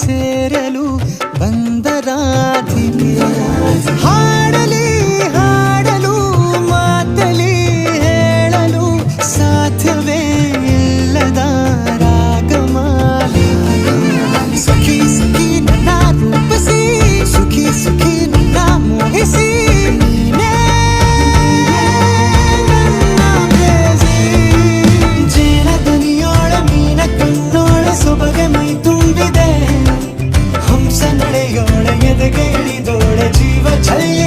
ಸೇರಲು ಬಂದರಾಧಿಗೆ ಹಾ गेली दोन जीव छल्ली